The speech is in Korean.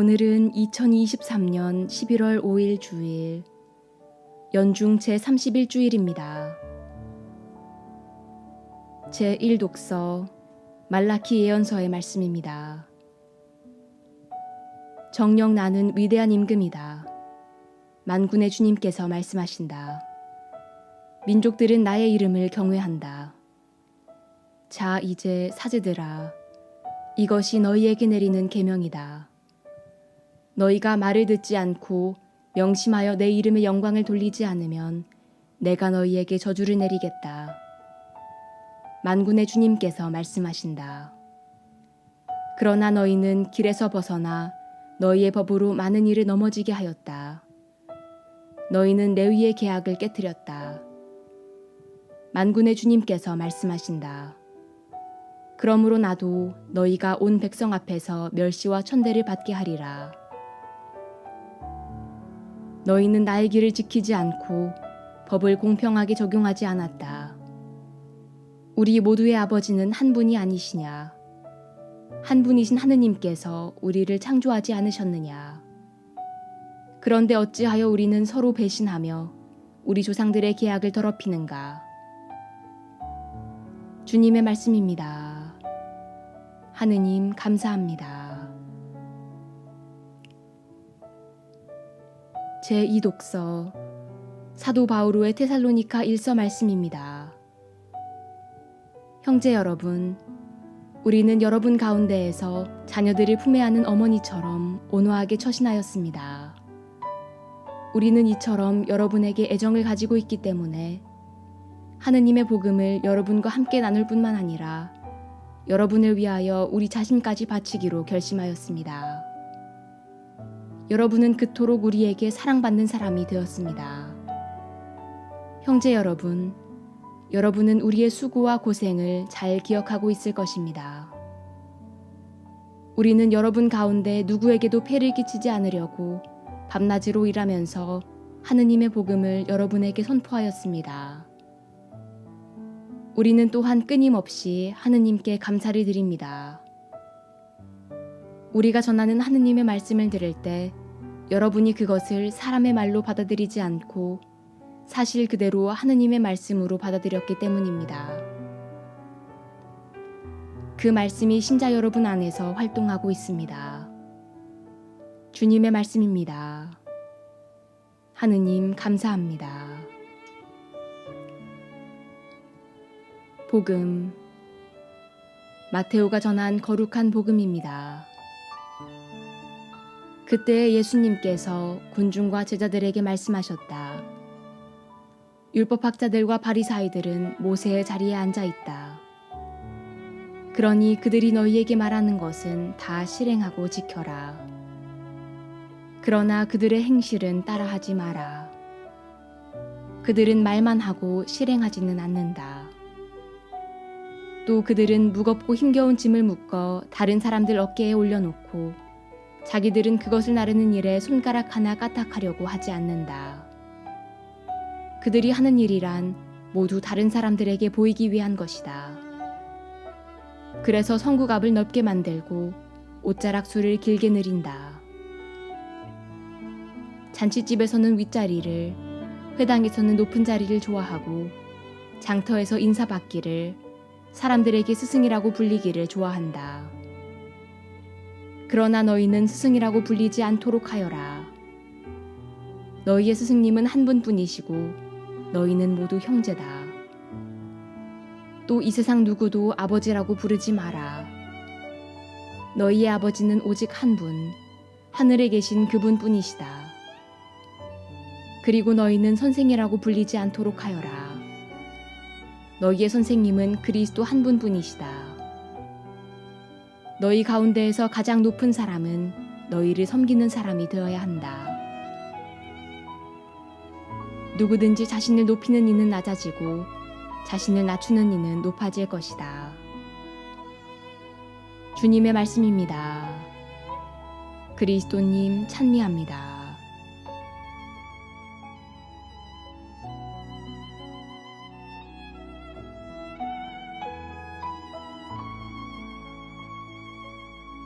오늘은 2023년 11월 5일 주일, 연중 제 31주일입니다. 제 1독서 말라키 예언서의 말씀입니다. 정령 나는 위대한 임금이다. 만군의 주님께서 말씀하신다. 민족들은 나의 이름을 경외한다. 자, 이제 사제들아, 이것이 너희에게 내리는 계명이다. 너희가 말을 듣지 않고 명심하여 내 이름의 영광을 돌리지 않으면 내가 너희에게 저주를 내리겠다. 만군의 주님께서 말씀하신다. 그러나 너희는 길에서 벗어나 너희의 법으로 많은 일을 넘어지게 하였다. 너희는 레위의 계약을 깨뜨렸다. 만군의 주님께서 말씀하신다. 그러므로 나도 너희가 온 백성 앞에서 멸시와 천대를 받게 하리라. 너희는 나의 길을 지키지 않고 법을 공평하게 적용하지 않았다. 우리 모두의 아버지는 한 분이 아니시냐? 한 분이신 하느님께서 우리를 창조하지 않으셨느냐? 그런데 어찌하여 우리는 서로 배신하며 우리 조상들의 계약을 더럽히는가? 주님의 말씀입니다. 하느님 감사합니다. 제2독서 사도 바오로의 테살로니카 1서 말씀입니다. 형제 여러분, 우리는 여러분 가운데에서 자녀들을 품에 안은 어머니처럼 온화하게 처신하였습니다. 우리는 이처럼 여러분에게 애정을 가지고 있기 때문에 하느님의 복음을 여러분과 함께 나눌 뿐만 아니라 여러분을 위하여 우리 자신까지 바치기로 결심하였습니다. 여러분은 그토록 우리에게 사랑받는 사람이 되었습니다. 형제 여러분, 여러분은 우리의 수고와 고생을 잘 기억하고 있을 것입니다. 우리는 여러분 가운데 누구에게도 폐를 끼치지 않으려고 밤낮으로 일하면서 하느님의 복음을 여러분에게 선포하였습니다. 우리는 또한 끊임없이 하느님께 감사를 드립니다. 우리가 전하는 하느님의 말씀을 들을 때 여러분이 그것을 사람의 말로 받아들이지 않고 사실 그대로 하느님의 말씀으로 받아들였기 때문입니다. 그 말씀이 신자 여러분 안에서 활동하고 있습니다. 주님의 말씀입니다. 하느님 감사합니다. 복음 마테오가 전한 거룩한 복음입니다. 그때 예수님께서 군중과 제자들에게 말씀하셨다. 율법학자들과 바리사이들은 모세의 자리에 앉아 있다. 그러니 그들이 너희에게 말하는 것은 다 실행하고 지켜라. 그러나 그들의 행실은 따라하지 마라. 그들은 말만 하고 실행하지는 않는다. 또 그들은 무겁고 힘겨운 짐을 묶어 다른 사람들 어깨에 올려놓고 자기들은 그것을 나르는 일에 손가락 하나 까딱하려고 하지 않는다. 그들이 하는 일이란 모두 다른 사람들에게 보이기 위한 것이다. 그래서 성구갑을 넓게 만들고 옷자락 수를 길게 늘인다. 잔치집에서는 윗자리를, 회당에서는 높은 자리를 좋아하고 장터에서 인사받기를 사람들에게 스승이라고 불리기를 좋아한다. 그러나 너희는 스승이라고 불리지 않도록 하여라. 너희의 스승님은 한 분뿐이시고 너희는 모두 형제다. 또 이 세상 누구도 아버지라고 부르지 마라. 너희의 아버지는 오직 한 분, 하늘에 계신 그분뿐이시다. 그리고 너희는 선생이라고 불리지 않도록 하여라. 너희의 선생님은 그리스도 한 분뿐이시다. 너희 가운데에서 가장 높은 사람은 너희를 섬기는 사람이 되어야 한다. 누구든지 자신을 높이는 이는 낮아지고 자신을 낮추는 이는 높아질 것이다. 주님의 말씀입니다. 그리스도님 찬미합니다.